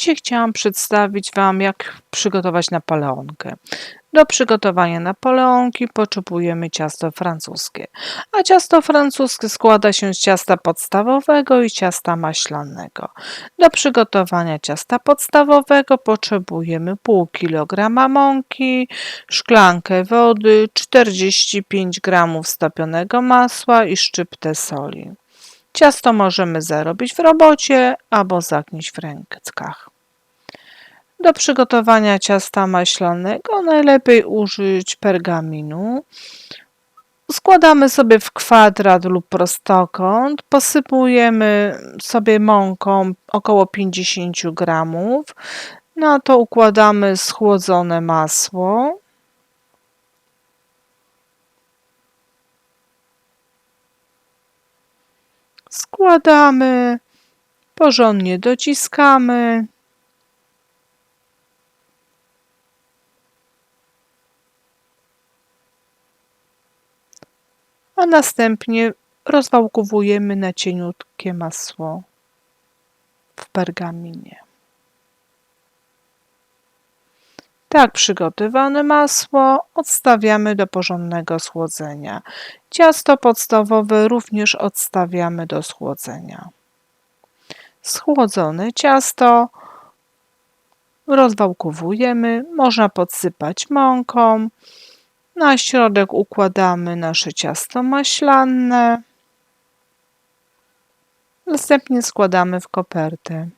Dzisiaj chciałam przedstawić Wam, jak przygotować napoleonkę. Do przygotowania napoleonki potrzebujemy ciasto francuskie, a ciasto francuskie składa się z ciasta podstawowego i ciasta maślanego. Do przygotowania ciasta podstawowego potrzebujemy pół kilograma mąki, szklankę wody, 45 g stopionego masła i szczyptę soli. Ciasto możemy zarobić w robocie albo zagnieść w rękach. Do przygotowania ciasta maślanego najlepiej użyć pergaminu. Składamy sobie w kwadrat lub prostokąt, posypujemy sobie mąką około 50 gramów. Na to układamy schłodzone masło. Składamy, porządnie dociskamy. A następnie rozwałkowujemy na cieniutkie masło w pergaminie. Tak przygotowane masło odstawiamy do porządnego schłodzenia. Ciasto podstawowe również odstawiamy do schłodzenia. Schłodzone ciasto rozwałkowujemy, można podsypać mąką. Na środek układamy nasze ciasto maślane. Następnie składamy w kopertę.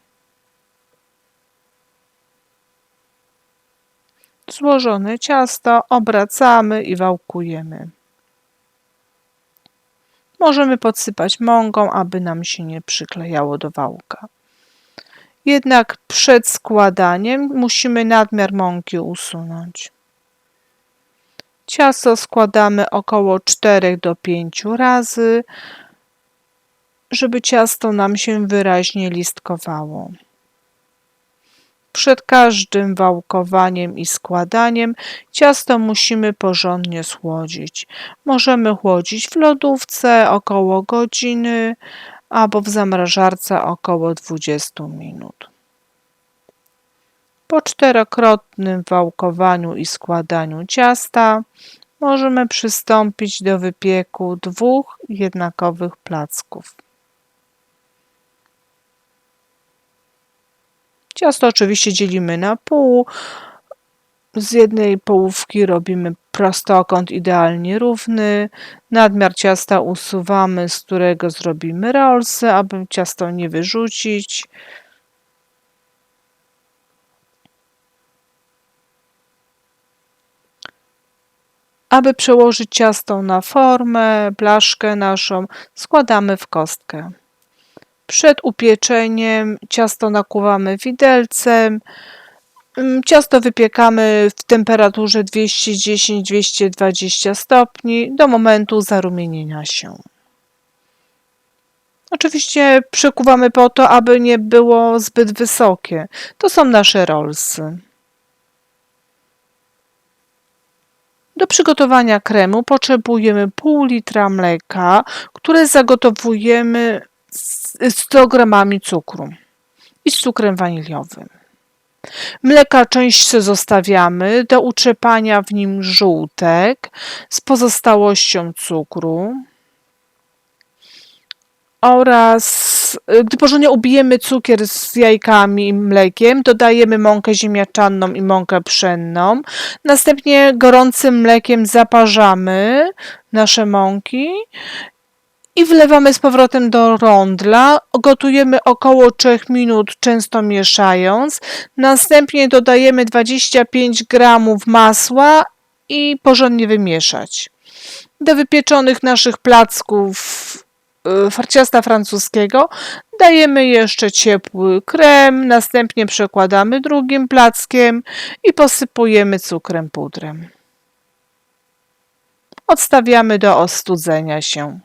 Złożone ciasto obracamy i wałkujemy. Możemy podsypać mąką, aby nam się nie przyklejało do wałka. Jednak przed składaniem musimy nadmiar mąki usunąć. Ciasto składamy około 4 do 5 razy, żeby ciasto nam się wyraźnie listkowało. Przed każdym wałkowaniem i składaniem ciasto musimy porządnie schłodzić. Możemy chłodzić w lodówce około godziny albo w zamrażarce około 20 minut. Po czterokrotnym wałkowaniu i składaniu ciasta możemy przystąpić do wypieku dwóch jednakowych placków. Ciasto oczywiście dzielimy na pół. Z jednej połówki robimy prostokąt idealnie równy. Nadmiar ciasta usuwamy, z którego zrobimy rolsy, aby ciasto nie wyrzucić. Aby przełożyć ciasto na formę, blaszkę naszą, składamy w kostkę. Przed upieczeniem ciasto nakłuwamy widelcem. Mm, ciasto wypiekamy w temperaturze 210-220 stopni do momentu zarumienienia się. Oczywiście przekuwamy po to, aby nie było zbyt wysokie. To są nasze rollsy. Do przygotowania kremu potrzebujemy pół litra mleka, które zagotowujemy z 100 gramami cukru i z cukrem waniliowym. Mleka część zostawiamy do utrzepania w nim żółtek z pozostałością cukru oraz gdy porządnie ubijemy cukier z jajkami i mlekiem, dodajemy mąkę ziemniaczaną i mąkę pszenną. Następnie gorącym mlekiem zaparzamy nasze mąki i wlewamy z powrotem do rondla. Gotujemy około 3 minut, często mieszając. Następnie dodajemy 25 g masła i porządnie wymieszać. Do wypieczonych naszych placków y, ciasta francuskiego dajemy jeszcze ciepły krem, następnie przekładamy drugim plackiem i posypujemy cukrem pudrem. Odstawiamy do ostudzenia się.